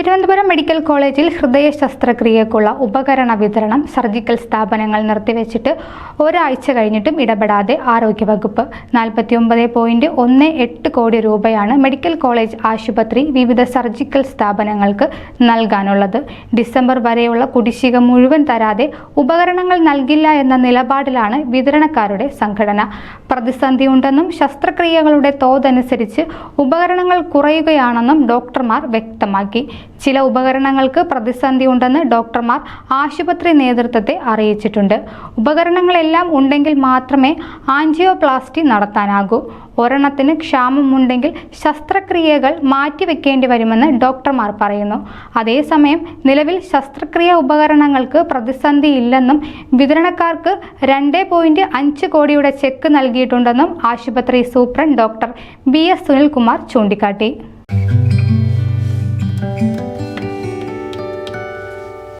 Thiruvananthapuram medical കോളേജിൽ ഹൃദയ ശസ്ത്രക്രിയക്കുള്ള ഉപകരണ വിതരണം സർജിക്കൽ സ്ഥാപനങ്ങൾ നിർത്തിവെച്ചിട്ട് ഒരാഴ്ച കഴിഞ്ഞിട്ടും ഇടപെടാതെ ആരോഗ്യവകുപ്പ്. നാൽപ്പത്തിയൊമ്പത് പോയിന്റ് ഒന്ന് എട്ട് കോടി രൂപയാണ് മെഡിക്കൽ കോളേജ് ആശുപത്രി വിവിധ സർജിക്കൽ സ്ഥാപനങ്ങൾക്ക് നൽകാനുള്ളത്. ഡിസംബർ വരെയുള്ള കുടിശ്ശിക മുഴുവൻ തരാതെ ഉപകരണങ്ങൾ നൽകില്ല എന്ന നിലപാടിലാണ് വിതരണക്കാരുടെ സംഘടന. പ്രതിസന്ധിയുണ്ടെന്നും ശസ്ത്രക്രിയകളുടെ തോതനുസരിച്ച് ഉപകരണങ്ങൾ കുറയുകയാണെന്നും ഡോക്ടർമാർ വ്യക്തമാക്കി. ചില ഉപകരണങ്ങൾക്ക് പ്രതിസന്ധി ഉണ്ടെന്ന് ഡോക്ടർമാർ ആശുപത്രി നേതൃത്വത്തെ അറിയിച്ചിട്ടുണ്ട്. ഉപകരണങ്ങളെല്ലാം ഉണ്ടെങ്കിൽ മാത്രമേ ആൻജിയോപ്ലാസ്റ്റി നടത്താനാകൂ. ഒരെണ്ണത്തിന് ക്ഷാമമുണ്ടെങ്കിൽ ശസ്ത്രക്രിയകൾ മാറ്റിവെക്കേണ്ടി വരുമെന്ന് ഡോക്ടർമാർ പറയുന്നു. അതേസമയം നിലവിൽ ശസ്ത്രക്രിയ ഉപകരണങ്ങൾക്ക് പ്രതിസന്ധിയില്ലെന്നും വിതരണക്കാർക്ക് രണ്ട് പോയിന്റ് അഞ്ച് കോടിയുടെ ചെക്ക് നൽകിയിട്ടുണ്ടെന്നും ആശുപത്രി superintendent doctor B S Sunilkumar ചൂണ്ടിക്കാട്ടി.